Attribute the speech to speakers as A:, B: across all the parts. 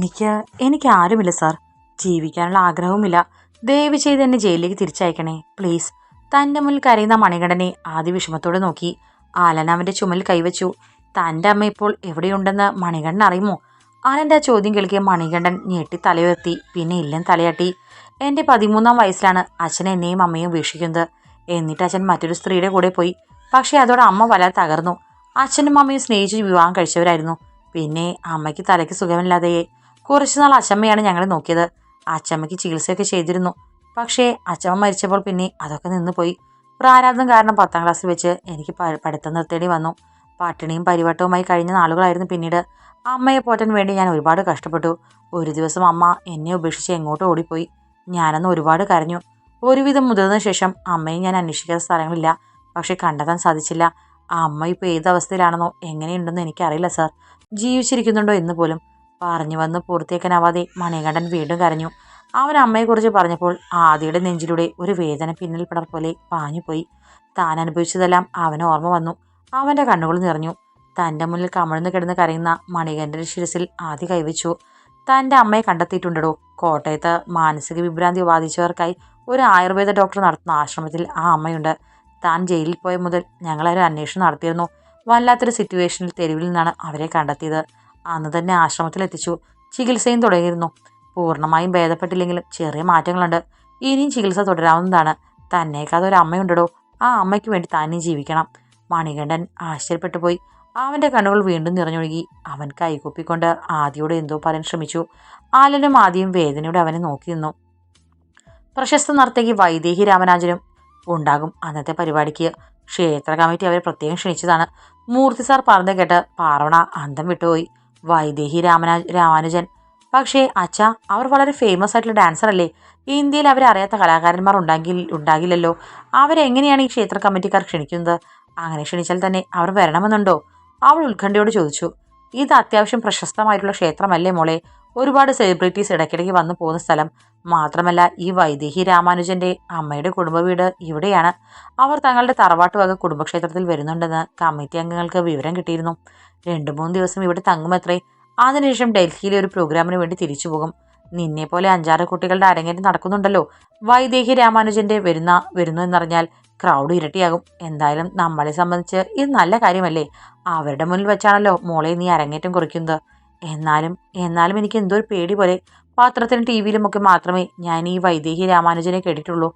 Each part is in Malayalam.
A: എനിക്ക് എനിക്ക് ആരുമില്ല സാർ. ജീവിക്കാനുള്ള ആഗ്രഹവുമില്ല. ദയവ് ചെയ്ത് എന്നെ ജയിലിലേക്ക് തിരിച്ചയക്കണേ പ്ലീസ്. തന്റെ മുന്നിൽ കരയുന്ന മണികണ്ഠനെ ആദ്യ വിഷമത്തോടെ നോക്കി. ആലൻ അവന്റെ ചുമൽ കൈവച്ചു. തന്റെ അമ്മ ഇപ്പോൾ എവിടെയുണ്ടെന്ന് മണികണ്ഠൻ അറിയുമോ? ആലന്റെ ആ ചോദ്യം കേൾക്കിയ മണികണ്ഠൻ ഞെട്ടി തലയുയർത്തി പിന്നെ ഇല്ലം തലയാട്ടി. എന്റെ പതിമൂന്നാം വയസ്സിലാണ് അച്ഛൻ എന്നെയും അമ്മയും വീക്ഷിക്കുന്നത് എന്നിട്ട് അച്ഛൻ മറ്റൊരു സ്ത്രീയുടെ കൂടെ പോയി. പക്ഷേ അതോടെ അമ്മ വല്ലാതെ തകർന്നു. അച്ഛനും അമ്മയും സ്നേഹിച്ച് വിവാഹം കഴിച്ചവരായിരുന്നു. പിന്നെ അമ്മയ്ക്ക് തലയ്ക്ക് സുഖമില്ലാതെയായി. കുറച്ചുനാൾ അച്ഛമ്മയാണ് ഞങ്ങളെ നോക്കിയത്. അച്ഛമ്മയ്ക്ക് ചികിത്സയൊക്കെ ചെയ്തിരുന്നു. പക്ഷേ അച്ഛമ്മ മരിച്ചപ്പോൾ പിന്നെ അതൊക്കെ നിന്നുപോയി പ്രാരാബ്ദം കാരണം പത്താം ക്ലാസ്സിൽ വെച്ച് എനിക്ക് പഠിത്തം നിർത്തേണ്ടി വന്നു. പട്ടിണിയും പരിവട്ടവുമായി കഴിഞ്ഞ നാളുകളായിരുന്നു പിന്നീട്. അമ്മയെ പോറ്റാൻ വേണ്ടി ഞാൻ ഒരുപാട് കഷ്ടപ്പെട്ടു. ഒരു ദിവസം അമ്മ എന്നെ ഉപേക്ഷിച്ച് എങ്ങോട്ടോ ഓടിപ്പോയി. ഞാനന്ന് ഒരുപാട് കരഞ്ഞു. ഒരുവിധം മുതിർന്ന ശേഷം അമ്മയെ ഞാൻ അന്വേഷിക്കാത്ത സ്ഥലങ്ങളില്ല. പക്ഷെ കണ്ടെത്താൻ സാധിച്ചില്ല. അമ്മ ഇപ്പോൾ ഏത് അവസ്ഥയിലാണെന്നോ എങ്ങനെയുണ്ടെന്നോ എനിക്കറിയില്ല സാർ. ജീവിച്ചിരിക്കുന്നുണ്ടോ എന്ന് പോലും. പറഞ്ഞു വന്ന് പൂർത്തിയാക്കാനാവാതെ മണികണ്ഠൻ വീണ്ടും കരഞ്ഞു. അവൻ അമ്മയെക്കുറിച്ച് പറഞ്ഞപ്പോൾ ആദിയുടെ നെഞ്ചിലൂടെ ഒരു വേദന പിന്നിൽ പിടർ പോലെ പാഞ്ഞുപോയി താൻ അനുഭവിച്ചതെല്ലാം അവന് ഓർമ്മ വന്നു. അവന്റെ കണ്ണുകൾ നിറഞ്ഞു. തന്റെ മുന്നിൽ കമഴ്ന്ന് കിടന്ന് കരയുന്ന മണികണ്ഠന്റെ ശിരസിൽ ആദ്യ കൈവച്ചു. തന്റെ അമ്മയെ കണ്ടെത്തിയിട്ടുണ്ടോ കോട്ടയത്ത് മാനസിക വിഭ്രാന്തി ബാധിച്ചവർക്കായി ഒരു ആയുർവേദ ഡോക്ടർ നടത്തുന്ന ആശ്രമത്തിൽ ആ അമ്മയുണ്ട്. താൻ ജയിലിൽ പോയ മുതൽ ഞങ്ങളൊരു അന്വേഷണം നടത്തിയിരുന്നു. വല്ലാത്തൊരു സിറ്റുവേഷനിൽ തെരുവിൽ നിന്നാണ് അവരെ കണ്ടെത്തിയത്. അന്ന് തന്നെ ആശ്രമത്തിലെത്തിച്ചു. ചികിത്സയും തുടങ്ങിയിരുന്നു. പൂർണമായും ഭേദപ്പെട്ടില്ലെങ്കിലും ചെറിയ മാറ്റങ്ങളുണ്ട്. ഇനിയും ചികിത്സ തുടരാവുന്നതാണ്. തന്നേക്കാതെ ഒരു അമ്മയുണ്ടടോ. ആ അമ്മയ്ക്ക് വേണ്ടി താനും ജീവിക്കണം. മണികണ്ഠൻ ആശ്ചര്യപ്പെട്ടു പോയി. അവന്റെ കണ്ണുകൾ വീണ്ടും നിറഞ്ഞൊഴുകി. അവൻ കൈകൂപ്പിക്കൊണ്ട് ആദിയോട് എന്തോ പറയാൻ ശ്രമിച്ചു. ആലനും ആദ്യം വേദനയോടെ അവനെ നോക്കി നിന്നു. പ്രശസ്ത നർത്തകി വൈദേഹി രാമരാജനും ഉണ്ടാകും അന്നത്തെ പരിപാടിക്ക്. ക്ഷേത്ര കമ്മിറ്റി അവരെ പ്രത്യേകം ക്ഷണിച്ചതാണ്. മൂർത്തി സാർ പറഞ്ഞ കേട്ട് പാർവണ അന്തം വിട്ടുപോയി. വൈദേഹി രാമന രാമാനുജൻ. പക്ഷേ അച്ഛ അവർ വളരെ ഫേമസ് ആയിട്ടുള്ള ഡാൻസർ അല്ലേ? ഇന്ത്യയിൽ അവരെ അറിയാത്ത കലാകാരന്മാർ ഉണ്ടാകി ഉണ്ടാകില്ലല്ലോ. അവരെങ്ങനെയാണ് ഈ ക്ഷേത്ര കമ്മിറ്റിക്കാർ ക്ഷണിക്കുന്നത്? അങ്ങനെ ക്ഷണിച്ചാൽ തന്നെ അവർ വരണമെന്നുണ്ടോ? അവൾ ഉത്കണ്ഠയോട് ചോദിച്ചു. ഇത് അത്യാവശ്യം പ്രശസ്തമായിട്ടുള്ള ക്ഷേത്രമല്ലേ മോളെ? ഒരുപാട് സെലിബ്രിറ്റീസ് ഇടയ്ക്കിടയ്ക്ക് വന്നു പോകുന്ന സ്ഥലം. മാത്രമല്ല ഈ വൈദേഹി രാമാനുജന്റെ അമ്മയുടെ കുടുംബ വീട് ഇവിടെയാണ്. അവർ തങ്ങളുടെ തറവാട്ടുവക കുടുംബക്ഷേത്രത്തിൽ വരുന്നുണ്ടെന്ന് കമ്മിറ്റി അംഗങ്ങൾക്ക് വിവരം കിട്ടിയിരുന്നു. രണ്ടു മൂന്ന് ദിവസം ഇവിടെ തങ്ങുമത്രേ. അതിനുശേഷം ഡൽഹിയിലെ ഒരു പ്രോഗ്രാമിന് വേണ്ടി തിരിച്ചു പോകും. നിന്നെ പോലെ അഞ്ചാറ് കുട്ടികളുടെ അരങ്ങേറ്റം നടക്കുന്നുണ്ടല്ലോ. വൈദേഹി രാമാനുജന്റെ വരുന്ന വരുന്നു എന്നറിഞ്ഞാൽ ക്രൗഡ് ഇരട്ടിയാകും. എന്തായാലും നമ്മളെ സംബന്ധിച്ച് ഇത് നല്ല കാര്യമല്ലേ? അവരുടെ മുന്നിൽ വെച്ചാണല്ലോ മോളെ നീ അരങ്ങേറ്റം കുറിക്കുന്നത്. എന്നാലും എന്നാലും എനിക്ക് എന്തോ ഒരു പേടി പോലെ പത്രത്തിലും ടി വിയിലുമൊക്കെ മാത്രമേ ഞാൻ ഈ വൈദേഹി രാമാനുജനെ കേട്ടിട്ടുള്ളൂ.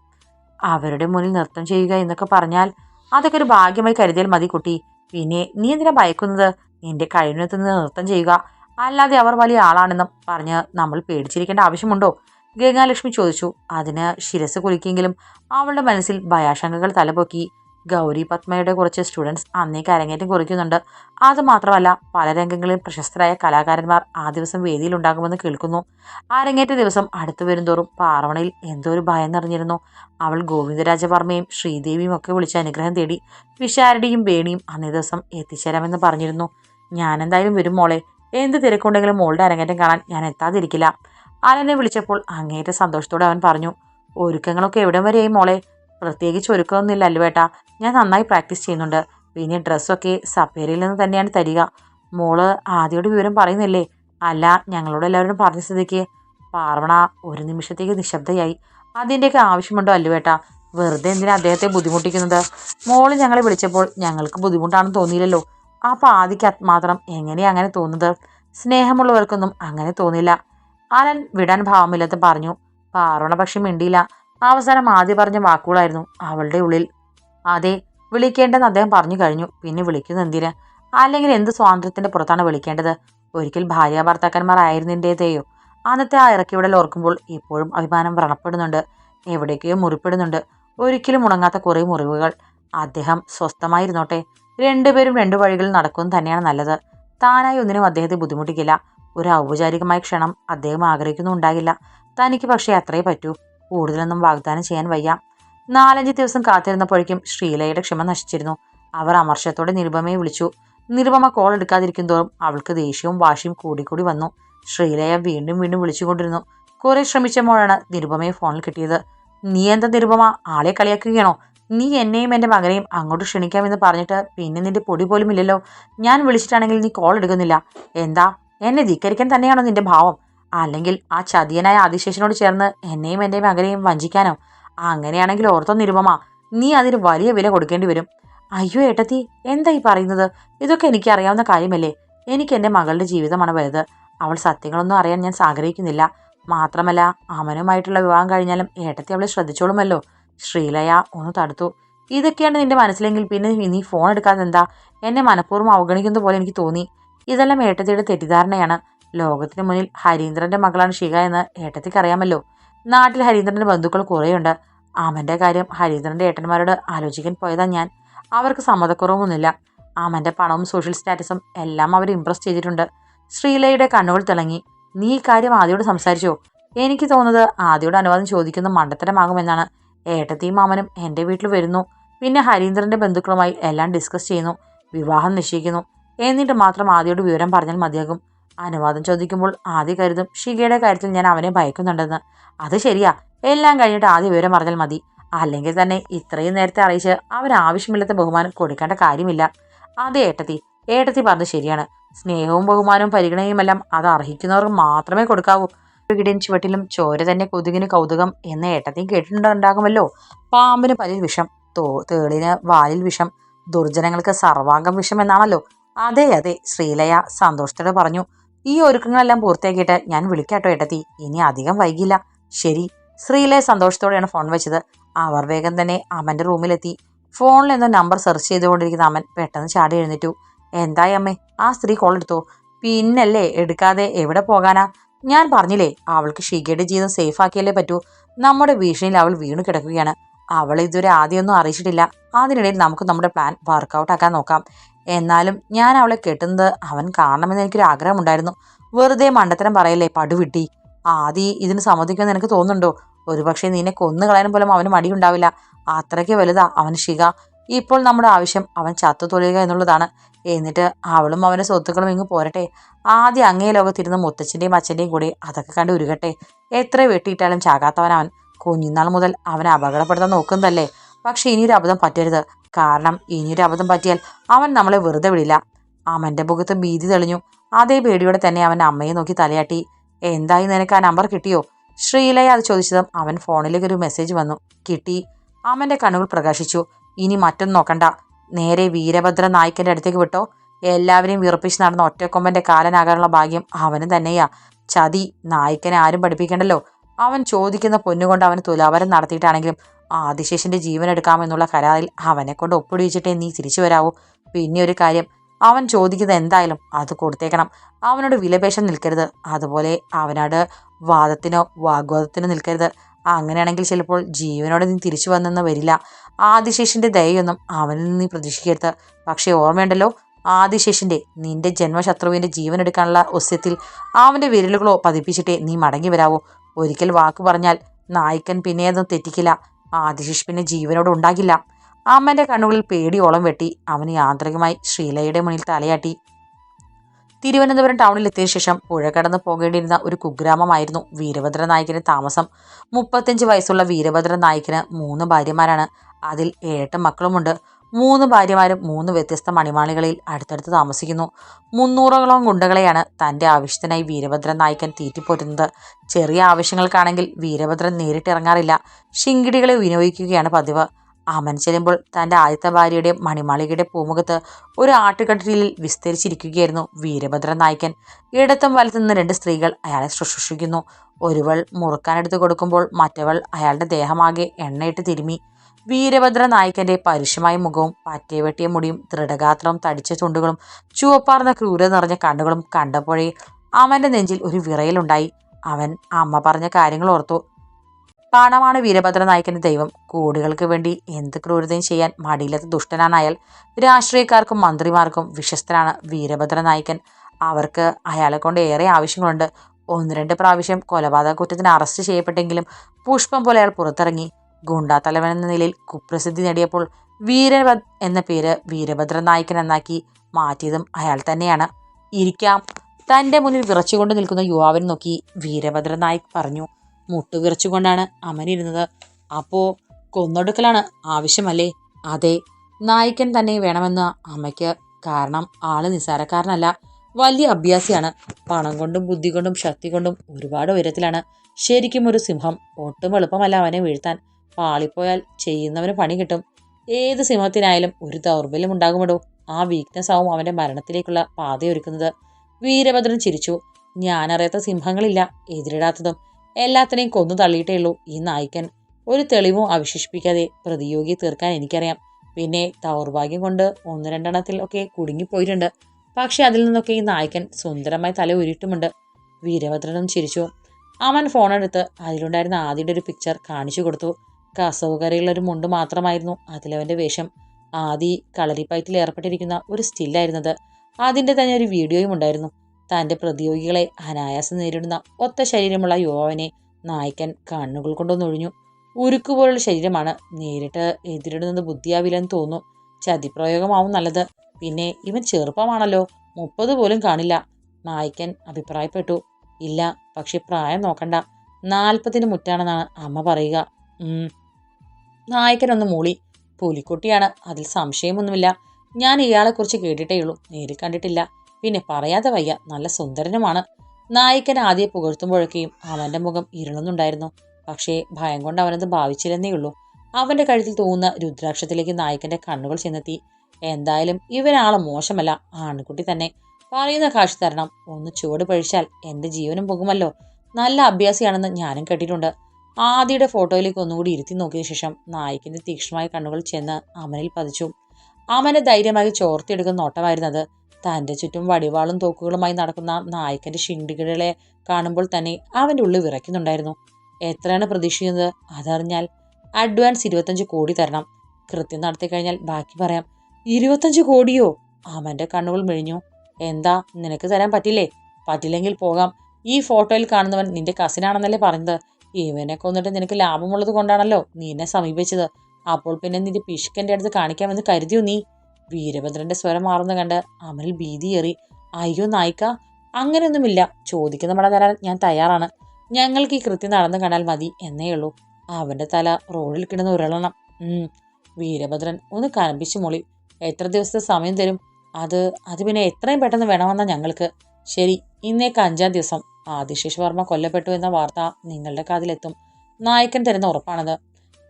A: അവരുടെ മുന്നിൽ നൃത്തം ചെയ്യുക എന്നൊക്കെ പറഞ്ഞാൽ അതൊക്കെ ഒരു ഭാഗ്യമായി കരുതിയാൽ മതി കുട്ടി. പിന്നെ നീ എന്തിനാ ഭയക്കുന്നത്? നിന്റെ കഴിവിനത്ത് നിന്ന് നൃത്തം ചെയ്യുക. അല്ലാതെ അവർ വലിയ ആളാണെന്നും പറഞ്ഞ് നമ്മൾ പേടിച്ചിരിക്കേണ്ട ആവശ്യമുണ്ടോ? ഗംഗാലക്ഷ്മി ചോദിച്ചു. അതിന് ശിരസ് കുലിക്കെങ്കിലും അവളുടെ മനസ്സിൽ ഭയാശങ്കകൾ തലപൊക്കി. ഗൗരി പത്മയുടെ കുറച്ച് സ്റ്റുഡൻസ് അന്നേക്ക് അരങ്ങേറ്റം കുറിക്കുന്നുണ്ട്. അതുമാത്രമല്ല പല രംഗങ്ങളിലും പ്രശസ്തരായ കലാകാരന്മാർ ആ ദിവസം വേദിയിലുണ്ടാകുമെന്ന് കേൾക്കുന്നു. അരങ്ങേറ്റ ദിവസം അടുത്തു വരുന്തോറും പാർവണയിൽ എന്തോ ഒരു ഭയം നിറഞ്ഞിരുന്നു. അവൾ ഗോവിന്ദരാജവർമ്മയും ശ്രീദേവിയും ഒക്കെ വിളിച്ച് അനുഗ്രഹം തേടി വിശാരടിയും വേണിയും അന്നേ ദിവസം എത്തിച്ചേരാമെന്ന് പറഞ്ഞിരുന്നു. ഞാൻ എന്തായാലും വരും മോളെ. എന്ത് തിരക്കുണ്ടെങ്കിലും മോളുടെ അരങ്ങേറ്റം കാണാൻ ഞാൻ എത്താതിരിക്കില്ല. അലനെ വിളിച്ചപ്പോൾ അങ്ങേറ്റ സന്തോഷത്തോടെ അവൻ പറഞ്ഞു ഒരുക്കങ്ങളൊക്കെ എവിടം വരെയായി മോളെ? പ്രത്യേകിച്ച് ഒരുക്കമൊന്നുമില്ല അല്ലുവേട്ടാ. ഞാൻ നന്നായി പ്രാക്ടീസ് ചെയ്യുന്നുണ്ട്. പിന്നെ ഡ്രസ്സൊക്കെ സപ്പേരയിൽ നിന്ന് തന്നെയാണ് തരിക. മോൾ ആദ്യയോട് വിവരം പറയുന്നില്ലേ? അല്ല ഞങ്ങളോട് എല്ലാവരും പറഞ്ഞ സ്ഥിതിക്ക്. പാർവണ ഒരു നിമിഷത്തേക്ക് നിശബ്ദയായി. അതിന്റെയൊക്കെ ആവശ്യമുണ്ടോ അല്ലുവേട്ടാ? വെറുതെ എന്തിനാ അദ്ദേഹത്തെ ബുദ്ധിമുട്ടിക്കുന്നത്? മോൾ ഞങ്ങളെ വിളിച്ചപ്പോൾ ഞങ്ങൾക്ക് ബുദ്ധിമുട്ടാണെന്ന് തോന്നിയില്ലല്ലോ. അപ്പോൾ ആദിക്ക് മാത്രം എങ്ങനെയാണ് അങ്ങനെ തോന്നുന്നത്? സ്നേഹമുള്ളവർക്കൊന്നും അങ്ങനെ തോന്നില്ല ആലൻ വിടാൻ ഭാവമില്ലാത്ത പറഞ്ഞു. പാർവണ പക്ഷെ മിണ്ടിയില്ല. അവസാനം ആദ്യ പറഞ്ഞ വാക്കുകളായിരുന്നു അവളുടെ ഉള്ളിൽ. അതെ വിളിക്കേണ്ടെന്ന് അദ്ദേഹം പറഞ്ഞു കഴിഞ്ഞു. പിന്നെ വിളിക്കുന്നത് എന്തിന്? അല്ലെങ്കിൽ എന്ത് സ്വാതന്ത്ര്യത്തിന്റെ പുറത്താണ് വിളിക്കേണ്ടത്? ഒരിക്കൽ ഭാര്യ ഭർത്താക്കന്മാരായിരുന്നതിന്റെതേയോ അന്നത്തെ ആ ഇറക്കിവിടൽ ഓർക്കുമ്പോൾ ഇപ്പോഴും അഭിമാനം വ്രണപ്പെടുന്നുണ്ട്. എവിടേക്കോ മുറിപ്പെടുന്നുണ്ട്. ഒരിക്കലും ഉണങ്ങാത്ത കുറേ മുറിവുകൾ. അദ്ദേഹം സ്വസ്ഥമായിരുന്നോട്ടെ. രണ്ടുപേരും രണ്ടു വഴികളിൽ നടക്കുന്നത് തന്നെയാണ് നല്ലത്. താനായി ഒന്നിനും അദ്ദേഹത്തെ ബുദ്ധിമുട്ടിക്കില്ല. ഒരു ഔപചാരികമായ ക്ഷണം അദ്ദേഹം ആഗ്രഹിക്കുന്നുണ്ടാകില്ല തനിക്ക് പക്ഷേ അത്രേ പറ്റൂ. കൂടുതലൊന്നും വാഗ്ദാനം ചെയ്യാൻ വയ്യ. നാലഞ്ച് ദിവസം കാത്തിരുന്നപ്പോഴേക്കും ശ്രീലയുടെ ക്ഷമ നശിച്ചിരുന്നു. അവർ അമർഷത്തോടെ നിരുപമയെ വിളിച്ചു. നിരുപമ കോൾ എടുക്കാതിരിക്കും തോറും അവൾക്ക് ദേഷ്യവും വാശിയും കൂടിക്കൂടി വന്നു. ശ്രീലയ വീണ്ടും വീണ്ടും വിളിച്ചുകൊണ്ടിരുന്നു. കുറെ ശ്രമിച്ചപ്പോഴാണ് നിരുപമയെ ഫോണിൽ കിട്ടിയത്. നീ എന്താ നിരുപമ? ആളെ കളിയാക്കുകയാണോ? നീ എന്നെയും എന്റെ മകനെയും അങ്ങോട്ട് ക്ഷണിക്കാമെന്ന് പറഞ്ഞിട്ട് പിന്നെ നിന്റെ പൊടി പോലും ഇല്ലല്ലോ ഞാൻ വിളിച്ചിട്ടാണെങ്കിൽ നീ കോൾ എടുക്കുന്നില്ല. എന്താ? എന്നെ ധിക്കരിക്കാൻ തന്നെയാണോ നിന്റെ ഭാവം? അല്ലെങ്കിൽ ആ ചതിയനായ ആദിശേഷനോട് ചേർന്ന് എന്നെയും എന്റെ മകനെയും വഞ്ചിക്കാനോ? അങ്ങനെയാണെങ്കിൽ ഓർത്തോ നിരുപമ നീ അതിന് വലിയ വില കൊടുക്കേണ്ടി വരും. അയ്യോ ഏട്ടത്തി എന്താ ഈ പറയുന്നത്? ഇതൊക്കെ എനിക്ക് അറിയാവുന്ന കാര്യമല്ലേ? എനിക്ക് എന്റെ മകളുടെ ജീവിതമാണ് വലുത്. അവൾ സത്യങ്ങളൊന്നും അറിയാൻ ഞാൻ ആഗ്രഹിക്കുന്നില്ല. മാത്രമല്ല അമനുമായിട്ടുള്ള വിവാഹം കഴിഞ്ഞാലും ഏട്ടത്തി അവളെ ശ്രദ്ധിച്ചോളുമല്ലോ. ശ്രീലയ ഒന്ന് തടുത്തു. ഇതൊക്കെയാണ് നിന്റെ മനസ്സിലെങ്കിൽ പിന്നെ നീ ഫോൺ എടുക്കാതെ എന്താ എന്നെ മനഃപൂർവം അവഗണിക്കുന്നത് പോലെ എനിക്ക് തോന്നി. ഇതെല്ലാം ഏട്ടത്തിയുടെ തെറ്റിദ്ധാരണയാണ്. ലോകത്തിന് മുന്നിൽ ഹരീന്ദ്രന്റെ മകളാണ് ഷിക എന്ന് ഏട്ടത്തിക്ക് അറിയാമല്ലോ. നാട്ടിൽ ഹരീന്ദ്രന്റെ ബന്ധുക്കൾ കുറേയുണ്ട്. ആമന്റെ കാര്യം ഹരീന്ദ്രന്റെ ഏട്ടന്മാരോട് ആലോചിക്കാൻ പോയതാ ഞാൻ. അവർക്ക് സമ്മതക്കുറവൊന്നുമില്ല. ആമന്റെ പണവും സോഷ്യൽ സ്റ്റാറ്റസും എല്ലാം അവർ ഇംപ്രസ് ചെയ്തിട്ടുണ്ട്. ശ്രീലയുടെ കണ്ണുകൾ തിളങ്ങി. നീ ഈ കാര്യം ആദ്യയോട് സംസാരിച്ചോ? എനിക്ക് തോന്നുന്നത് ആദ്യയോട് അനുവാദം ചോദിക്കുന്ന മണ്ടത്തരമാകുമെന്നാണ്. ഏട്ടത്തിയും മാമനും എന്റെ വീട്ടിൽ വരുന്നു. പിന്നെ ഹരീന്ദ്രന്റെ ബന്ധുക്കളുമായി എല്ലാം ഡിസ്കസ് ചെയ്യുന്നു. വിവാഹം നിശ്ചയിക്കുന്നു. എന്നിട്ട് മാത്രം ആദ്യയോട് വിവരം പറഞ്ഞാൽ മതിയാകും. അനുവാദം ചോദിക്കുമ്പോൾ ആദ്യ കരുതും ഷിഗയുടെ കാര്യത്തിൽ ഞാൻ അവനെ ഭയക്കുന്നുണ്ടെന്ന്. അത് ശരിയാ. എല്ലാം കഴിഞ്ഞിട്ട് ആദ്യ വിവരം പറഞ്ഞാൽ മതി. അല്ലെങ്കിൽ തന്നെ ഇത്രയും നേരത്തെ അറിയിച്ച് അവരാവശ്യമില്ലാത്ത ബഹുമാനം കൊടുക്കേണ്ട കാര്യമില്ല. അതെ ഏട്ടത്തി. ഏട്ടത്തി പറഞ്ഞത് ശരിയാണ്. സ്നേഹവും ബഹുമാനവും പരിഗണനയുമെല്ലാം അത് അർഹിക്കുന്നവർക്ക് മാത്രമേ കൊടുക്കാവൂ. കിടിയൻ ചുവട്ടിലും ചോര തന്നെ കൊതുകിന് കൗതുകം എന്ന ഏട്ടത്തി കേട്ടിട്ടുണ്ടാകുമല്ലോ പാമ്പിന് പലിൽ വിഷം തോ തേളിന് വാലിൽ വിഷം ദുർജനങ്ങൾക്ക് സർവാംഗം വിഷം എന്നാണല്ലോ. അതെ അതെ ശ്രീലയ സന്തോഷത്തോടെ പറഞ്ഞു. ഈ ഒരുക്കങ്ങളെല്ലാം പൂർത്തിയാക്കിയിട്ട് ഞാൻ വിളിക്കാട്ടോ ഏട്ടത്തി. ഇനി അധികം വൈകില്ല. ശരി. ശ്രീലെ സന്തോഷത്തോടെയാണ് ഫോൺ വെച്ചത്. അവർ വേഗം തന്നെ അമ്മന്റെ റൂമിലെത്തി. ഫോണിൽ എന്തോ നമ്പർ സെർച്ച് ചെയ്തുകൊണ്ടിരിക്കുന്ന അമ്മൻ പെട്ടെന്ന് ചാടി എഴുന്നേറ്റു. എന്തായി അമ്മേ? ആ സ്ത്രീ കോൾ എടുത്തോ? പിന്നല്ലേ? എടുക്കാതെ എവിടെ പോകാനാ? ഞാൻ പറഞ്ഞില്ലേ അവൾക്ക് ഷിഗയുടെ ജീവിതം സേഫ് ആക്കിയല്ലേ പറ്റൂ. നമ്മുടെ ഭീഷണിയിൽ അവൾ വീണു കിടക്കുകയാണ്. അവൾ ഇതുവരെ ആദ്യമൊന്നും അറിയിച്ചിട്ടില്ല. അതിനിടയിൽ നമുക്ക് നമ്മുടെ പ്ലാൻ വർക്കൗട്ട് ആക്കാൻ നോക്കാം. എന്നാലും ഞാൻ അവളെ കെട്ടുന്നത് അവൻ കാണണമെന്ന് എനിക്കൊരു ആഗ്രഹമുണ്ടായിരുന്നു. വെറുതെ മണ്ടത്തരം പറയല്ലേ പടുവിട്ടി ആദി ഇതിന് സമ്മതിക്കുമെന്ന് എനിക്ക് തോന്നുന്നുണ്ടോ? ഒരുപക്ഷെ നിന്നെ കൊന്നു കളയാനും പോലും അവന് മടിയുണ്ടാവില്ല. അത്രയ്ക്ക് വലുതാ അവൻ ശിക ഇപ്പോൾ നമ്മുടെ ആവശ്യം അവൻ ചത്തു തൊഴിയുക എന്നുള്ളതാണ്. എന്നിട്ട് അവളും അവന്റെ സ്വത്തുക്കളും ഇങ്ങ് പോരട്ടെ. ആദ്യം അങ്ങേ ലോകത്തിരുന്ന് മുത്തച്ഛന്റെയും അച്ഛന്റെയും കൂടി അതൊക്കെ കണ്ട് ഉരുകട്ടെ. എത്ര വെട്ടിയിട്ടാലും ചാകാത്തവനവൻ കുഞ്ഞുനാൾ മുതൽ അവനെ അപകടപ്പെടുത്താൻ നോക്കുന്നതല്ലേ? പക്ഷെ ഇനിയൊരു അബദ്ധം പറ്റരുത്. കാരണം ഇനിയൊരു അബദ്ധം പറ്റിയാൽ അവൻ നമ്മളെ വെറുതെ വിടില്ല. അമ്മന്റെ മുഖത്ത് ഭീതി തെളിഞ്ഞു. അതേ പേടിയോടെ തന്നെ അവൻ അമ്മയെ നോക്കി തലയാട്ടി. എന്തായി നിനക്ക് ആ നമ്പർ കിട്ടിയോ? ശ്രീലയെ അത് ചോദിച്ചതും അവൻ ഫോണിലേക്ക് ഒരു മെസ്സേജ് വന്നു. കിട്ടി. അമ്മന്റെ കണ്ണുകൾ പ്രകാശിച്ചു. ഇനി മറ്റൊന്നും നോക്കണ്ട. നേരെ വീരഭദ്ര നായ്ക്കന്റെ അടുത്തേക്ക് വിട്ടോ? എല്ലാവരെയും വിറപ്പിച്ച് നടന്ന ഒറ്റക്കൊമ്പന്റെ കാലനാകാനുള്ള ഭാഗ്യം അവന് തന്നെയാ. ചതി നായ്ക്കനെ ആരും പഠിപ്പിക്കണ്ടല്ലോ. അവൻ ചോദിക്കുന്ന പൊന്നുകൊണ്ട് അവന് തുലാവരം നടത്തിയിട്ടാണെങ്കിലും ആദിശേഷന്റെ ജീവൻ എടുക്കാമെന്നുള്ള കരാറിൽ അവനെ കൊണ്ട് ഒപ്പിടിച്ചിട്ടേ നീ തിരിച്ചു വരാവൂ. പിന്നെ ഒരു കാര്യം അവൻ ചോദിക്കുന്നത് എന്തായാലും അത് കൊടുത്തേക്കണം. അവനോട് വിലപേശം നിൽക്കരുത്. അതുപോലെ അവനോട് വാദത്തിനോ വാഗ്വാദത്തിനോ നിൽക്കരുത്. അങ്ങനെയാണെങ്കിൽ ചിലപ്പോൾ ജീവനോടെ നീ തിരിച്ചു വന്നെന്ന് വരില്ല. ആദിശേഷന്റെ ദയയൊന്നും അവനിൽ നീ പ്രതീക്ഷിക്കരുത്. പക്ഷേ ഓർമ്മയുണ്ടല്ലോ ആദിശേഷന്റെ നിന്റെ ജന്മശത്രുവിന്റെ ജീവൻ എടുക്കാനുള്ള ഒസ്യത്തിൽ അവന്റെ വിരലുകളോ പതിപ്പിച്ചിട്ടേ നീ മടങ്ങി വരാവൂ. ഒരിക്കൽ വാക്ക് പറഞ്ഞാൽ നായ്ക്കൻ പിന്നെ അതൊന്നും തെറ്റിക്കില്ല. ആദിശിഷ് പിന്നെ ജീവനോട് ഉണ്ടാകില്ല. അമ്മന്റെ കണ്ണുകളിൽ പേടിയോളം വെട്ടി അവന് യാന്ത്രികമായി ശ്രീലയുടെ മുന്നിൽ തലയാട്ടി. തിരുവനന്തപുരം ടൗണിൽ എത്തിയ ശേഷം പുഴ കടന്ന് പോകേണ്ടിയിരുന്ന ഒരു കുഗ്രാമമായിരുന്നു വീരഭദ്ര നായിക്കിന് താമസം. മുപ്പത്തഞ്ച് വയസ്സുള്ള വീരഭദ്ര നായിക്കിന് മൂന്ന് ഭാര്യമാരാണ്. അതിൽ ഏഴെട്ട് മക്കളുമുണ്ട്. മൂന്ന് ഭാര്യമാരും മൂന്ന് വ്യത്യസ്ത മണിമാളികളിൽ അടുത്തടുത്ത് താമസിക്കുന്നു. മുന്നൂറോളം ഗുണ്ടകളെയാണ് തന്റെ ആവശ്യത്തിനായി വീരഭദ്രൻ നായിക്കൻ തീറ്റിപ്പോറ്റുന്നത്. ചെറിയ ആവശ്യങ്ങൾക്കാണെങ്കിൽ വീരഭദ്രൻ നേരിട്ടിറങ്ങാറില്ല. ശിങ്കിടികളെ വിനിയോഗിക്കുകയാണ് പതിവ്. അമൻ ചെല്ലുമ്പോൾ തന്റെ ആദ്യത്തെ ഭാര്യയുടെ മണിമാളികയുടെ പൂമുഖത്ത് ഒരു ആട്ടുകട്ടിലിൽ വിസ്തരിച്ചിരിക്കുകയായിരുന്നു വീരഭദ്രൻ നായ്ക്കൻ. ഇടത്തും വലത്തു നിന്ന് രണ്ട് സ്ത്രീകൾ അയാളെ ശുശ്രൂഷിക്കുന്നു. ഒരുവൾ മുറുക്കാനെടുത്ത് കൊടുക്കുമ്പോൾ മറ്റവൾ അയാളുടെ ദേഹമാകെ എണ്ണയിട്ട് തിരുമി. വീരഭദ്ര നായിക്കന്റെ പരുഷമായ മുഖവും പറ്റേ വെട്ടിയ മുടിയും ദൃഢഗാത്രവും തടിച്ച ചുണ്ടുകളും ചുവപ്പാർന്ന ക്രൂര നിറഞ്ഞ കണ്ണുകളും കണ്ടപ്പോഴേ അവന്റെ നെഞ്ചിൽ ഒരു വിറയലുണ്ടായി. അവൻ അമ്മ പറഞ്ഞ കാര്യങ്ങൾ ഓർത്തു. പണമാണ് വീരഭദ്ര നായകന്റെ ദൈവം. കോടികൾക്ക് വേണ്ടി എന്ത് ക്രൂരതയും ചെയ്യാൻ മടിയില്ലാത്ത ദുഷ്ടനാണ് അയാൾ. രാഷ്ട്രീയക്കാർക്കും മന്ത്രിമാർക്കും വിശ്വസ്തനാണ് വീരഭദ്ര നായകൻ അവർക്ക് അയാളെ കൊണ്ട് ഏറെ ആവശ്യങ്ങളുണ്ട്. ഒന്ന് രണ്ട് പ്രാവശ്യം കൊലപാതക കുറ്റത്തിന് അറസ്റ്റ് ചെയ്യപ്പെട്ടെങ്കിലും പുഷ്പം പോലെ അയാൾ പുറത്തിറങ്ങി. ഗുണ്ടാ തലവൻ എന്ന നിലയിൽ കുപ്രസിദ്ധി നേടിയപ്പോൾ വീരഭദ് എന്ന പേര് വീരഭദ്ര നായകൻ എന്നാക്കി മാറ്റിയതും അയാൾ തന്നെയാണ്. ഇരിക്കാം. തന്റെ മുന്നിൽ വിറച്ചുകൊണ്ട് നിൽക്കുന്ന യുവാവിനെ നോക്കി വീരഭദ്ര നായിക് പറഞ്ഞു മുട്ടു വിറച്ചുകൊണ്ടാണ് അമനിരുന്നത് അപ്പോൾ കൊന്നൊടുക്കലാണ് ആവശ്യമല്ലേ? അതെ നായിക്കൻ തന്നെ വേണമെന്ന് അമ്മയ്ക്ക് കാരണം ആൾ നിസ്സാരക്കാരനല്ല. വലിയ അഭ്യാസിയാണ്. പണം കൊണ്ടും ബുദ്ധി കൊണ്ടും ശക്തി കൊണ്ടും ഒരുപാട് ഉയരത്തിലാണ്. ശരിക്കും ഒരു സിംഹം ഒട്ടും എളുപ്പമല്ല അവനെ വീഴ്ത്താൻ. പാളിപ്പോയാൽ ചെയ്യുന്നവന് പണി കിട്ടും. ഏത് സിംഹത്തിനായാലും ഒരു ദൗർബല്യം ഉണ്ടാകുമടോ. ആ വീക്ക്നെസ് ആവും അവന്റെ മരണത്തിലേക്കുള്ള പാതയൊരുക്കുന്നത് വീരഭദ്രൻ ചിരിച്ചു. ഞാനറിയാത്ത സിംഹങ്ങളില്ല. എതിരിടാത്തതും എല്ലാത്തിനെയും കൊന്നു തള്ളിയിട്ടേ ഉള്ളൂ ഈ നായ്ക്കൻ ഒരു തെളിവും അവശേഷിപ്പിക്കാതെ പ്രതിയോഗിയെ തീർക്കാൻ എനിക്കറിയാം. പിന്നെ ദൗർഭാഗ്യം കൊണ്ട് ഒന്ന് രണ്ടെണ്ണത്തിൽ ഒക്കെ കുടുങ്ങിപ്പോയിട്ടുണ്ട്. പക്ഷെ അതിൽ നിന്നൊക്കെ ഈ നായ്ക്കൻ സുന്ദരമായി തല ഉരുട്ടുമുണ്ട്. വീരഭദ്രനും ചിരിച്ചു. അവൻ ഫോണെടുത്ത് അതിലുണ്ടായിരുന്ന ആദ്യയുടെ ഒരു പിക്ചർ കാണിച്ചു കൊടുത്തു. കസവുകരയുള്ള ഒരു മുണ്ട് മാത്രമായിരുന്നു. അതിലവന്റെ വേഷം ആദി കളരിപ്പയറ്റിൽ ഏർപ്പെട്ടിരിക്കുന്ന ഒരു സ്റ്റില്ലായിരുന്നത്. അതിന്റെ തന്നെ ഒരു വീഡിയോയും ഉണ്ടായിരുന്നു. തന്റെ പ്രതിയോഗികളെ അനായാസം നേരിടുന്ന ഒത്ത ശരീരമുള്ള യുവാവിനെ നായ്ക്കൻ കണ്ണുകൾ കൊണ്ടൊന്നൊഴിഞ്ഞു ഉരുക്കുപോലുള്ള ശരീരമാണ് നേരിട്ട് എതിരിടുന്നത് ബുദ്ധിയാവില്ലെന്ന് തോന്നുന്നു. ചതിപ്രയോഗമാവും നല്ലത്. പിന്നെ ഇവൻ ചെറുപ്പമാണല്ലോ. മുപ്പത് പോലും കാണില്ല. നായ്ക്കൻ അഭിപ്രായപ്പെട്ടു. ഇല്ല പക്ഷെ പ്രായം നോക്കണ്ട. നാൽപ്പതിന് മുറ്റാണെന്നാണ് അമ്മ പറയുക. നായകനൊന്ന് മൂളി. പൂലിക്കുട്ടിയാണ് അതിൽ സംശയമൊന്നുമില്ല. ഞാൻ ഇയാളെക്കുറിച്ച് കേട്ടിട്ടേ ഉള്ളൂ നേരിൽ കണ്ടിട്ടില്ല. പിന്നെ പറയാതെ വയ്യ നല്ല സുന്ദരനുമാണ്. നായകൻ ആദ്യം പുകഴ്ത്തുമ്പോഴൊക്കെയും അവന്റെ മുഖം ഇരുളുന്നുണ്ടായിരുന്നു. പക്ഷേ ഭയം കൊണ്ട് അവനത് ഭാവിച്ചില്ലെന്നേ ഉള്ളൂ. അവന്റെ കഴുത്തിൽ തൂങ്ങുന്ന രുദ്രാക്ഷത്തിലേക്ക് നായകന്റെ കണ്ണുകൾ ചെന്നെത്തി. എന്തായാലും ഇവനാളെ മോശമല്ല ആൺകുട്ടി തന്നെ. പറയുന്ന കാശ് തരണം ഒന്ന് ചുവട് പഴിച്ചാൽ എന്റെ ജീവനും പോകുമല്ലോ. നല്ല അഭ്യാസിയാണെന്ന് ഞാനും കേട്ടിട്ടുണ്ട്. ആദിയുടെ ഫോട്ടോയിലേക്ക് ഒന്നുകൂടി ഇരുത്തി നോക്കിയ ശേഷം നായിക്കിന്റെ തീക്ഷ്ണമായ കണ്ണുകൾ ചെന്ന് അമനിൽ പതിച്ചു. അമനെ ധൈര്യമായി ചോർത്തിയെടുക്കുന്ന നോട്ടമായിരുന്നത് തന്റെ ചുറ്റും വടിവാളും തോക്കുകളുമായി നടക്കുന്ന നായകന്റെ ഷിണ്ടികളെ കാണുമ്പോൾ തന്നെ അവന്റെ ഉള്ളിൽ വിറയ്ക്കുന്നുണ്ടായിരുന്നു. എത്രയാണ് പ്രതീക്ഷിക്കുന്നത്? അതറിഞ്ഞാൽ അഡ്വാൻസ് ഇരുപത്തഞ്ച് കോടി തരണം. കൃത്യം നടത്തി കഴിഞ്ഞാൽ ബാക്കി പറയാം. ഇരുപത്തഞ്ച് കോടിയോ? അവന്റെ കണ്ണുകൾ മെഴിഞ്ഞു. എന്താ? നിനക്ക് തരാൻ പറ്റില്ലേ? പറ്റില്ലെങ്കിൽ പോകാം. ഈ ഫോട്ടോയിൽ കാണുന്നവൻ നിന്റെ കസിനാണെന്നല്ലേ പറഞ്ഞത്? ഇവനെ കൊന്നിട്ട് നിനക്ക് ലാഭമുള്ളത് കൊണ്ടാണല്ലോ നീ എന്നെ സമീപിച്ചത്. അപ്പോൾ പിന്നെ നിന്റെ പിഷ്കന്റെ അടുത്ത് കാണിക്കാമെന്ന് കരുതിയോ നീ? വീരഭദ്രന്റെ സ്വരം മാറുന്ന കണ്ട് അമൽ ഭീതിയേറി അയ്യോ നായിക്ക അങ്ങനെയൊന്നുമില്ല. ചോദിക്കുന്ന മട തരാൻ ഞാൻ തയ്യാറാണ്. ഞങ്ങൾക്ക് ഈ കൃത്യം നടന്നു കണ്ടാൽ മതി എന്നേ ഉള്ളൂ. അവന്റെ തല റോഡിൽ കിടന്ന് ഉരുളണം. വീരഭദ്രൻ ഒന്ന് കനപ്പിച്ചു മൊളി. എത്ര ദിവസത്തെ സമയം തരും? അത് അത് പിന്നെ എത്രയും പെട്ടെന്ന് വേണമെന്നാ ഞങ്ങൾക്ക്. ശരി ഇന്നേക്ക് അഞ്ചാം ദിവസം. ആദിശേഷ് വർമ്മ കൊല്ലപ്പെട്ടു എന്ന വാർത്ത നിങ്ങളുടെ കാതിലെത്തും. നായകൻ തരുന്ന ഉറപ്പാണത്.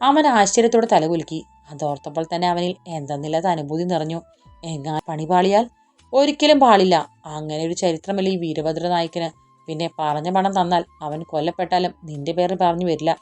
A: അവൻ ആശ്ചര്യത്തോടെ തലകുലുക്കി. അതോർത്തപ്പോൾ തന്നെ അവനിൽ എന്തെന്നില്ലാത്ത അനുഭൂതി നിറഞ്ഞു. എങ്ങാൻ പണി പാളിയാൽ ഒരിക്കലും പാളില്ല. അങ്ങനെ ഒരു ചരിത്രമല്ല ഈ വീരഭദ്ര നായകന് പിന്നെ പറഞ്ഞ പണം തന്നാൽ അവൻ കൊല്ലപ്പെട്ടാലും നിന്റെ പേര് പറഞ്ഞു വരില്ല.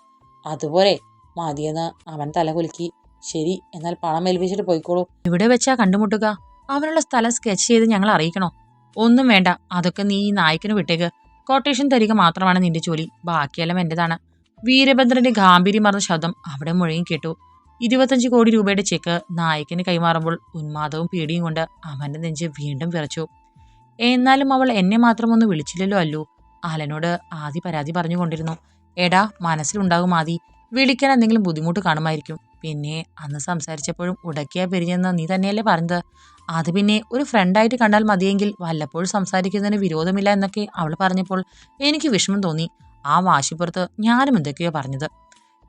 A: അതുപോലെ മതിയെന്ന് അവൻ തലകുലുക്കി. ശരി എന്നാൽ പണം ഏൽപ്പിച്ചിട്ട് പോയിക്കോളൂ. ഇവിടെ വെച്ചാ കണ്ടുമുട്ടുക. അവനുള്ള സ്ഥലം സ്കെച്ച് ചെയ്ത് ഞങ്ങൾ അറിയിക്കണോ? ഒന്നും വേണ്ട. അതൊക്കെ നീ ഈ നായ്ക്കിന് വിട്ടേക്ക്. കൊട്ടേഷൻ തരിക മാത്രമാണ് നിന്റെ ജോലി. ബാക്കിയെല്ലാം എന്റേതാണ്. വീരഭദ്രന്റെ ഗാംഭീര്യമാർന്ന ശബ്ദം അവിടെ മുഴങ്ങി കേട്ടു. ഇരുപത്തഞ്ച് കോടി രൂപയുടെ ചെക്ക് നായകന് കൈമാറുമ്പോൾ ഉന്മാദവും പേടിയും കൊണ്ട് അവന്റെ നെഞ്ച് വീണ്ടും വിറച്ചു. എന്നാലും അവൾ എന്നെ മാത്രം ഒന്ന് വിളിച്ചില്ലല്ലോ അല്ലു. ആലനോട് ആദി പരാതി പറഞ്ഞുകൊണ്ടിരുന്നു. എടാ മനസ്സിലുണ്ടാകും ആദി. വിളിക്കാൻ എന്തെങ്കിലും ബുദ്ധിമുട്ട് കാണുമായിരിക്കും. പിന്നെ അന്ന് സംസാരിച്ചപ്പോഴും ഉടക്കിയാ പിരിഞ്ഞെന്ന് നീ തന്നെയല്ലേ പറഞ്ഞത്. അത് പിന്നെ ഒരു ഫ്രണ്ടായിട്ട് കണ്ടാൽ മതിയെങ്കിൽ വല്ലപ്പോഴും സംസാരിക്കുന്നതിന് വിരോധമില്ല എന്നൊക്കെ അവൾ പറഞ്ഞപ്പോൾ എനിക്ക് വിഷമം തോന്നി. ആ വാശിപ്പുറത്ത് ഞാനും എന്തൊക്കെയോ പറഞ്ഞത്.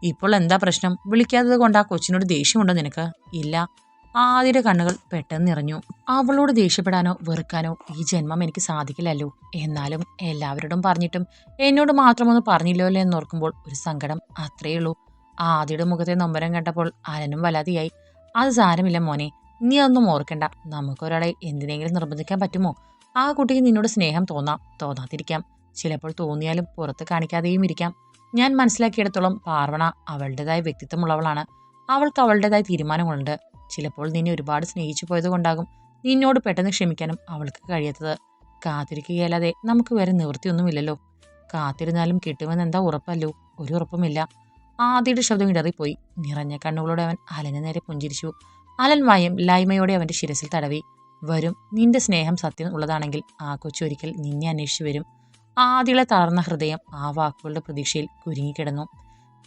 A: ഇപ്പോൾ എന്താ പ്രശ്നം? വിളിക്കാത്തത് കൊണ്ട് ആ കൊച്ചിനോട് ദേഷ്യമുണ്ടോ നിനക്ക്? ഇല്ല. ആദ്യയുടെ കണ്ണുകൾ പെട്ടെന്ന് നിറഞ്ഞു. അവളോട് ദേഷ്യപ്പെടാനോ വെറുക്കാനോ ഈ ജന്മം എനിക്ക് സാധിക്കില്ലല്ലോ. എന്നാലും എല്ലാവരോടും പറഞ്ഞിട്ടും എന്നോട് മാത്രമൊന്നും പറഞ്ഞില്ലോ എന്നോർക്കുമ്പോൾ ഒരു സങ്കടം അത്രയേ ഉള്ളൂ ആദ്യയുടെ മുഖത്തെ നൊമ്പരം കണ്ടപ്പോൾ അലനും വലാതിയായി അത് സാരമില്ല മോനെ നീ അതൊന്നും ഓർക്കണ്ട. നമുക്കൊരാളെ എന്തിനെങ്കിലും നിർബന്ധിക്കാൻ പറ്റുമോ? ആ കുട്ടിക്ക് നിന്നോട് സ്നേഹം തോന്നാം തോന്നാതിരിക്കാം. ചിലപ്പോൾ തോന്നിയാലും പുറത്ത് കാണിക്കാതെയും ഇരിക്കാം. ഞാൻ മനസ്സിലാക്കിയിടത്തോളം പാർവണ അവളുടേതായ വ്യക്തിത്വമുള്ളവളാണ്. അവൾക്ക് അവളുടേതായ തീരുമാനങ്ങളുണ്ട്. ചിലപ്പോൾ നിന്നെ ഒരുപാട് സ്നേഹിച്ചു പോയതുകൊണ്ടാകും നിന്നോട് പെട്ടെന്ന് ക്ഷമിക്കാനും അവൾക്ക് കഴിയാത്തത്. കാത്തിരിക്കുകയല്ലാതെ നമുക്ക് വേറെ നിവൃത്തിയൊന്നുമില്ലല്ലോ. കാത്തിരുന്നാലും കിട്ടുമെന്ന് എന്താ ഉറപ്പല്ലോ? ഒരു ഉറപ്പുമില്ല. ആദ്യയുടെ ശബ്ദം ഇടറിപ്പോയി. നിറഞ്ഞ കണ്ണുകളോടെ അവൻ അലന് നേരെ പുഞ്ചിരിച്ചു. അലൻ വായം ലായ്മയോടെ അവന്റെ ശിരസിൽ തടവി. വരും നിന്റെ സ്നേഹം സത്യം ഉള്ളതാണെങ്കിൽ ആ കൊച്ചൊരിക്കൽ നിന്നെ അന്വേഷിച്ചു വരും. ആദ്യളെ തളർന്ന ഹൃദയം ആ വാക്കുകളുടെ പ്രതീക്ഷയിൽ കുരുങ്ങിക്കിടന്നു.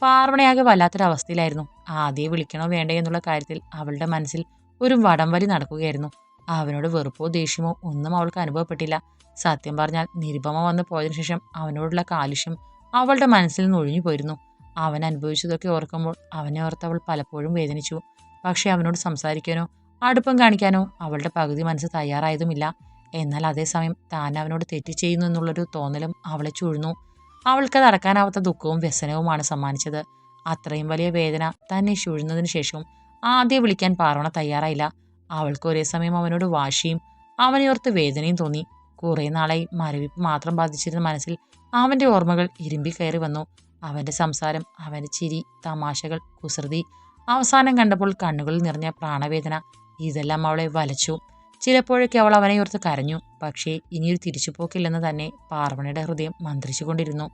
A: പാർവണയാകെ വല്ലാത്തൊരവസ്ഥയിലായിരുന്നു. ആദ്യയെ വിളിക്കണോ വേണ്ടേ എന്നുള്ള കാര്യത്തിൽ അവളുടെ മനസ്സിൽ ഒരു വടംവലി നടക്കുകയായിരുന്നു. അവനോട് വെറുപ്പോ ദേഷ്യമോ ഒന്നും അവൾക്ക് അനുഭവപ്പെട്ടില്ല. സത്യം പറഞ്ഞാൽ നിരുപമ വന്ന് പോയതിനു ശേഷം അവനോടുള്ള കാലുഷ്യം അവളുടെ മനസ്സിൽ നിന്ന് ഒഴിഞ്ഞു പോയിരുന്നു. അവൻ അനുഭവിച്ചതൊക്കെ ഓർക്കുമ്പോൾ അവനെ ഓർത്ത് അവൾ പലപ്പോഴും വേദനിച്ചു. പക്ഷേ അവനോട് സംസാരിക്കാനോ അടുപ്പം കാണിക്കാനോ അവളുടെ പകുതി മനസ്സ് തയ്യാറായതുമില്ല. എന്നാൽ അതേസമയം താൻ അവനോട് തെറ്റ് ചെയ്യുന്നു എന്നുള്ളൊരു തോന്നലും അവളെ ചുഴുന്നു. അവൾക്കത് അടക്കാനാവാത്ത ദുഃഖവും വ്യസനവുമാണ് സമ്മാനിച്ചത്. അത്രയും വലിയ വേദന തന്നെ ചുഴുന്നതിന് ശേഷവും ആദ്യം വിളിക്കാൻ പാറോണ തയ്യാറായില്ല. അവൾക്ക് ഒരേ സമയം അവനോട് വാശിയും അവനെയോർത്ത് വേദനയും തോന്നി. കുറേ നാളായി മരവിപ്പ് മാത്രം ബാധിച്ചിരുന്ന മനസ്സിൽ അവന്റെ ഓർമ്മകൾ ഇരുമ്പി കയറി വന്നു. അവന്റെ സംസാരം അവന്റെ ചിരി തമാശകൾ കുസൃതി അവസാനം കണ്ടപ്പോൾ കണ്ണുകളിൽ നിറഞ്ഞ പ്രാണവേദന ഇതെല്ലാം അവളെ വലച്ചു. ചിലപ്പോഴൊക്കെ അവൾ അവനെ ഓർത്ത് കരഞ്ഞു. പക്ഷേ ഇനിയൊരു തിരിച്ചുപോക്കില്ലെന്ന് തന്നെ പാർവണയുടെ ഹൃദയം മന്ത്രിച്ചുകൊണ്ടിരുന്നു.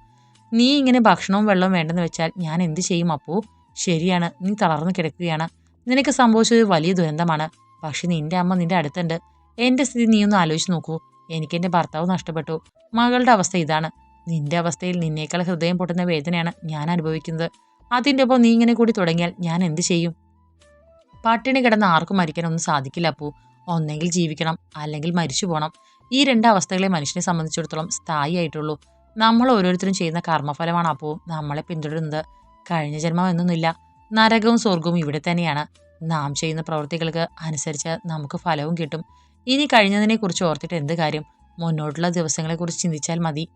A: നീ ഇങ്ങനെ ഭക്ഷണവും വെള്ളവും വേണ്ടെന്ന് വെച്ചാൽ ഞാൻ എന്ത് ചെയ്യും അപ്പോ? ശരിയാണ് നീ തളർന്നു കിടക്കുകയാണ്. നിനക്ക് സംഭവിച്ചത് വലിയ ദുരന്തമാണ്. പക്ഷെ നിന്റെ അമ്മ നിന്റെ അടുത്തുണ്ട്. എന്റെ സ്ഥിതി നീ ഒന്ന് ആലോചിച്ച് നോക്കൂ. എനിക്ക് എന്റെ ഭർത്താവ് നഷ്ടപ്പെട്ടു. മകളുടെ അവസ്ഥ ഇതാണ്. നിന്റെ അവസ്ഥയിൽ നിന്നേക്കാൾ ഹൃദയം പൊട്ടുന്ന വേദനയാണ് ഞാൻ അനുഭവിക്കുന്നത്. അതിന്റെ ഒപ്പം നീ ഇങ്ങനെ കൂടി തുടങ്ങിയാൽ ഞാൻ എന്ത് ചെയ്യും? പട്ടിണി കിടന്ന് ആർക്കും മരിക്കാനൊന്നും സാധിക്കില്ല അപ്പൂ. ഒന്നെങ്കിൽ ജീവിക്കണം അല്ലെങ്കിൽ മരിച്ചു പോകണം ഈ രണ്ട് അവസ്ഥകളെ മനുഷ്യനെ സംബന്ധിച്ചിടത്തോളം സ്ഥായി ആയിട്ടുള്ളൂ. നമ്മൾ ഓരോരുത്തരും ചെയ്യുന്ന കർമ്മഫലമാണ് അപ്പോ. നമ്മളെ പിന്തുടരുന്നത് കഴിഞ്ഞ ജന്മം എന്നൊന്നുമില്ല. നരകവും സ്വർഗവും ഇവിടെ തന്നെയാണ്. നാം ചെയ്യുന്ന പ്രവൃത്തികൾക്ക് അനുസരിച്ച് നമുക്ക് ഫലവും കിട്ടും. ഇനി കഴിഞ്ഞതിനെക്കുറിച്ച് ഓർത്തിട്ട് എന്ത് കാര്യം? മുന്നോട്ടുള്ള ദിവസങ്ങളെക്കുറിച്ച് ചിന്തിച്ചാൽ മതി.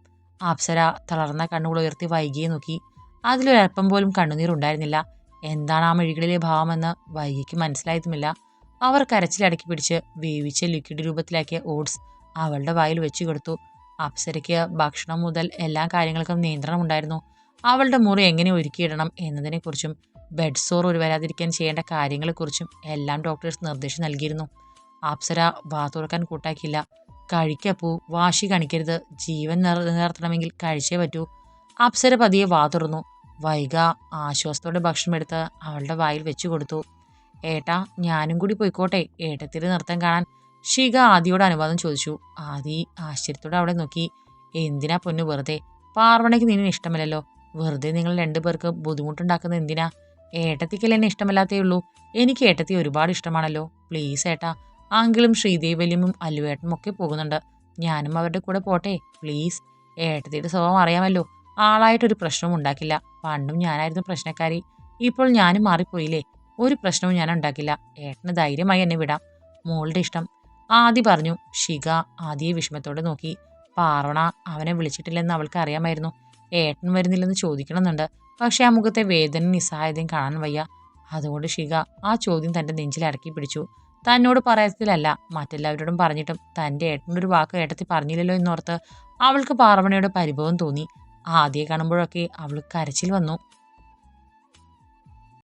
A: അപ്സര തളർന്ന കണ്ണുകൾ ഉയർത്തി വൈകിയെ നോക്കി. അതിലൊരൽപ്പം പോലും കണ്ണുനീർ ഉണ്ടായിരുന്നില്ല എന്താണ് ആ മെഴികളിലെ ഭാവമെന്ന് വൈകിക്ക് മനസ്സിലായതുമില്ല. അവർ കരച്ചിലടക്കി പിടിച്ച് വേവിച്ച ലിക്വിഡ് രൂപത്തിലാക്കിയ ഓട്സ് അവളുടെ വായിൽ വെച്ചു കൊടുത്തു. അപ്സരയ്ക്ക് ഭക്ഷണം മുതൽ എല്ലാ കാര്യങ്ങൾക്കും നിയന്ത്രണം ഉണ്ടായിരുന്നു. അവളുടെ മുറി എങ്ങനെ ഒരുക്കിയിടണം എന്നതിനെക്കുറിച്ചും ബെഡ് സോർ ഒരു വരാതിരിക്കാൻ ചെയ്യേണ്ട കാര്യങ്ങളെക്കുറിച്ചും എല്ലാം ഡോക്ടേഴ്സ് നിർദ്ദേശം നൽകിയിരുന്നു. അപ്സര വാ തുറക്കാൻ കൂട്ടാക്കിയില്ല. കഴിക്കപ്പൂ വാശി കാണിക്കരുത്. ജീവൻ നിലനിർത്തണമെങ്കിൽ കഴിച്ചേ പറ്റൂ. അപ്സര പതിയെ വാ തുറന്നു. വൈക ആശ്വാസത്തോടെ ഭക്ഷണം എടുത്ത് അവളുടെ വായിൽ വെച്ചു കൊടുത്തു. ഏട്ടാ ഞാനും കൂടി പോയിക്കോട്ടെ. ഏട്ടത്തിരി നൃത്തം കാണാൻ ഷിക ആദിയോട് അനുവാദം ചോദിച്ചു. ആദി ആശ്ചര്യത്തോടെ അവളെ നോക്കി. എന്തിനാ പൊന്നു വെറുതെ? പാർവണയ്ക്ക് നിന്നെ ഇഷ്ടമല്ലല്ലോ. വെറുതെ നിങ്ങൾ രണ്ടുപേർക്ക് ബുദ്ധിമുട്ടുണ്ടാക്കുന്നത് എന്തിനാ? ഏട്ടത്തിക്കല്ലേ എന്നെ ഇഷ്ടമല്ലാത്തേ ഉള്ളൂ. എനിക്ക് ഏട്ടത്തി ഒരുപാട് ഇഷ്ടമാണല്ലോ. പ്ലീസ് ഏട്ടാ ആങ്കിലും ശ്രീദേവലിയും അല്ലുവേട്ടനും ഒക്കെ പോകുന്നുണ്ട്. ഞാനും അവരുടെ കൂടെ പോട്ടെ പ്ലീസ് ഏട്ടത്തിയുടെ സ്വഭാവം അറിയാമല്ലോ. ആളായിട്ടൊരു പ്രശ്നവും ഉണ്ടാക്കില്ല. പണ്ടും ഞാനായിരുന്നു പ്രശ്നക്കാരി. ഇപ്പോൾ ഞാനും മാറിപ്പോയില്ലേ? ഒരു പ്രശ്നവും ഞാൻ ഉണ്ടാക്കില്ല. ഏട്ടന് ധൈര്യമായി എന്നെ വിടാം. മോളുടെ ഇഷ്ടം. ആദി പറഞ്ഞു. ഷിക ആദിയെ വിഷമത്തോടെ നോക്കി. പാർവണ അവനെ വിളിച്ചിട്ടില്ലെന്ന് അവൾക്ക് അറിയാമായിരുന്നു. ഏട്ടൻ വരുന്നില്ലെന്ന് ചോദിക്കണമെന്നുണ്ട്. പക്ഷെ ആ മുഖത്തെ വേദന നിസ്സഹായതയും കാണാൻ വയ്യ. അതുകൊണ്ട് ഷിക ആ ചോദ്യം തന്റെ നെഞ്ചിൽ അടക്കി പിടിച്ചു. തന്നോട് പറയത്തിലല്ല. മറ്റെല്ലാവരോടും പറഞ്ഞിട്ടും തന്റെ ഏട്ടന്റെ ഒരു വാക്ക് ഏട്ടത്തി പറഞ്ഞില്ലല്ലോ എന്നോർത്ത് അവൾക്ക് പാർവണയുടെ പരിഭവം തോന്നി. ആദ്യം കാണുമ്പോഴൊക്കെ അവൾക്ക് കരച്ചിൽ വന്നു.